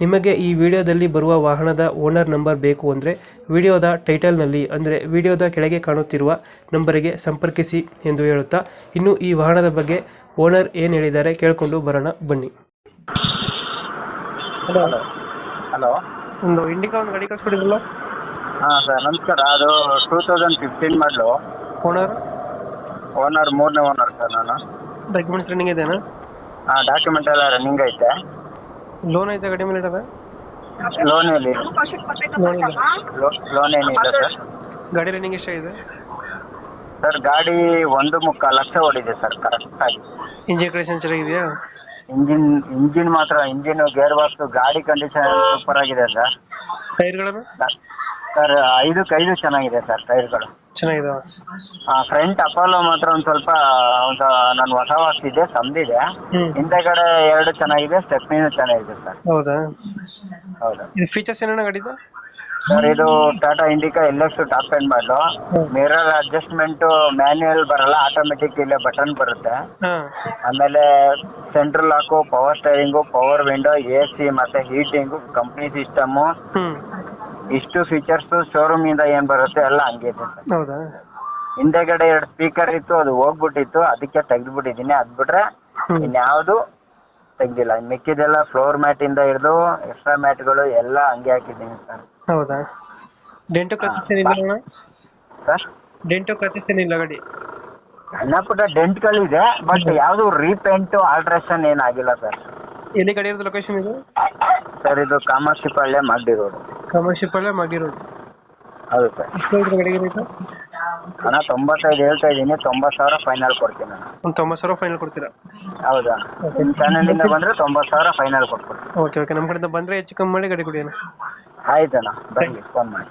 ನಿಮಗೆ ಈ ವಿಡಿಯೋದಲ್ಲಿ ಬರುವ ವಾಹನದ ಓನರ್ ನಂಬರ್ ಬೇಕು ಅಂದರೆ ವಿಡಿಯೋದ ಟೈಟಲ್ನಲ್ಲಿ ಅಂದರೆ ವಿಡಿಯೋದ ಕೆಳಗೆ ಕಾಣುತ್ತಿರುವ ನಂಬರಿಗೆ ಸಂಪರ್ಕಿಸಿ ಎಂದು ಹೇಳುತ್ತಾ ಇನ್ನು ಈ ವಾಹನದ ಬಗ್ಗೆ ಓನರ್ ಏನು ಹೇಳಿದ್ದಾರೆ ಕೇಳಿಕೊಂಡು ಬರೋಣ ಬನ್ನಿ. ಹಲೋ ಹಲೋ ಒಂದು ಇಂಡಿಕಾ ಒಂದು ಗಾಡಿ ಕಳ್ಸ್ಕೊಡಿದ್ರಲ್ಲ? ಹಾಂ ಸರ್ ನಮಸ್ಕಾರ. ಅದು ಟೂ ತೌಸಂಡ್ ಫಿಫ್ಟೀನ್ ಮಾಡಲು ಓನರ್ ಓನರ್ ಮೂರನೇ ಓನರ್ ಸರ್ ನಾನು. ಡಾಕ್ಯುಮೆಂಟ್ ರನ್ನಿಂಗ್ ಇದೆಯಾ ಹಾಂ ಡಾಕ್ಯುಮೆಂಟ್ ಎಲ್ಲ ರನ್ನಿಂಗ್ ಐತೆ. ಲೋನ್ ಐತೆ ಗಾಡಿ ಮೇಲೆ ಇಡೋದ ಲೋನ್ ಇಲ್ಲ ಲೋನ್ ಇಲ್ಲ. ಲೋನ್ ಏನಿಲ್ಲ ಸರ್. ಗಾಡಿ ರನ್ನಿಂಗ್ ಎಷ್ಟಾಗಿದೆ? ಸರ್ ಗಾಡಿ ಒಂದು ಮುಕ್ಕಾಲು ಲಕ್ಷ ಓಡಿದೆ ಸರ್ ಕರೆಕ್ಟ್ ಆಗಿ. ಇಂಜಿನ್ ಕಂಡೀಷನ್ ಚೆನ್ನಾಗಿದೆಯಾ? ಇಂಜಿನ್ ಇಂಜಿನ್ ಮಾತ್ರ ಇಂಜಿನ್ ಗೇರ್ ಬಾಕ್ಸ್ ಗಾಡಿ ಕಂಡೀಷನ್ ಸೂಪರ್ ಆಗಿದೆ ಸರ್. ಟೈರ್ಗಳನ್ನು ಸರ್ ಐದಕ್ಕೆ ಐದು ಚೆನ್ನಾಗಿದೆ ಸರ್ ಟೈರ್ಗಳು ಚೆನ್ನಾಗಿದಾವ. ಫ್ರಂಟ್ ಅಪೋಲೋ ಮಾತ್ರ ಒಂದ್ ಸ್ವಲ್ಪ ಒಂದು ನಾನು ಹೊಸ ಹಾಕ್ತಿದ್ದೆ ಸಂದಿದೆ ಹಿಂದೆ ಹಿಂದೆಗಡೆ ಎರಡು ಚೆನ್ನಾಗಿದೆ ಸ್ಟೆಪ್ನಿನೂ ಚೆನ್ನಾಗಿದೆ ಸರ್. ಹೌದಾ? ಹೌದು. ಇದು ಫೀಚರ್ಸ್ ಏನೇನು ಗಾಡಿದು ಸರ್ ಇದು Tata Indica L X top end ಮಾಡಲು ಹ್ಮ್. ಮಿರರ್ ಅಡ್ಜಸ್ಟ್ಮೆಂಟ್ ಮ್ಯಾನ್ಯುಯಲ್ ಬರಲ್ಲ ಆಟೋಮೆಟಿಕ್ ಇಲ್ಲೇ ಬಟನ್ ಬರುತ್ತೆ. ಹಾಂ. ಆಮೇಲೆ central lock power steering power window A C ಮತ್ತೆ ಹೀಟಿಂಗು ಕಂಪ್ನಿ ಸಿಸ್ಟಮ್ ಹ್ಞೂ ಇಷ್ಟು ಫೀಚರ್ಸ್ ಶೋರೂಮ್ ಇಂದ ಏನ್ ಬರುತ್ತೆ ಎಲ್ಲ ಹಂಗೆ ಇದೆ ಸರ್ ಹೌದಾ? ಹಿಂದೆಗಡೆ ಎರಡು ಸ್ಪೀಕರ್ ಇತ್ತು ಅದು ಹೋಗ್ಬಿಟ್ಟಿತ್ತು ಅದಕ್ಕೆ ತೆಗೆದ್ಬಿಟ್ಟಿದ್ದೀನಿ. ಅದ್ ಬಿಟ್ರೆ ಹ್ಮ್. ಇನ್ಯಾವುದು ತೆಗ್ದಿಲ್ಲ. ಇನ್ ಮಿಕ್ಕಿದೆಲ್ಲ ಫ್ಲೋರ್ ಮ್ಯಾಟ್ ಇಂದ ಹಿಡಿದು ಎಕ್ಸ್ಟ್ರಾ ಮ್ಯಾಟ್ಗಳು ಎಲ್ಲ ಹಂಗೆ ಹಾಕಿದ್ದೀನಿ ಸರ್ ಹೌದಾ? ಡೆಂಟೋ ಕ್ರಚಸ್ ಏನಿಲ್ಲ ಅಣ್ಣ? ಸರ್ ಡೆಂಟೋ ಕ್ರಚಸ್ ಏನಿಲ್ಲ ಗಾಡಿ? ಸಣ್ಣ ಪುಟ್ಟ ಡೆಂಟ್ಗಳಿದೆ ಬಟ್ ಯಾವುದು ರೀಪೇಂಟ್ ಆಲ್ಟ್ರೇಷನ್ ಏನಾಗಿಲ್ಲ ಸರ್ ಎಲ್ಲಿ ಗಾಡಿ ಇರೋದು ಲೊಕೇಶನ್ ಇದು? ಸರ್ ಇದು ಕಾಮಾಕ್ಷಿಪಾಳ್ಯ ಮಾಗಡಿ ರೋಡ್ ಕಮರ್ಷಿಯಲ್ ಅಲ್ಲೇ ಮಾಡಿರೋದು ಹೌದು ಸರ್. ಎಷ್ಟು ಗಾಡಿಗೆ ರೇಟು ಹಣ ತೊಂಬತ್ತೈದು ಹೇಳ್ತಾ ಇದ್ದೀನಿ ತೊಂಬತ್ತು ಸಾವಿರ ಫೈನಲ್ ಕೊಡ್ತೀನಿ ನಾನು ಒಂದು ತೊಂಬತ್ತು ಸಾವಿರ ಫೈನಲ್ ಕೊಡ್ತೀರಾ? ಹೌದಾ? ನಿಮ್ಮ ಚಾನಲಿಂದ ಬಂದರೆ ತೊಂಬತ್ತು ಸಾವಿರ ಫೈನಲ್ ಕೊಟ್ಬಿಡ್ತೀನಿ. ಓಕೆ ಓಕೆ ನಮ್ಮ ಕಡೆಯಿಂದ ಬಂದರೆ ಹೆಚ್ಚು ಕಮ್ಮಿ ಮಾಡಿ ಗಡಿ ಕೊಡಿ ಅಣ್ಣ ಆಯ್ತಣ್ಣ ಬನ್ನಿ ಫೋನ್ ಮಾಡಿ.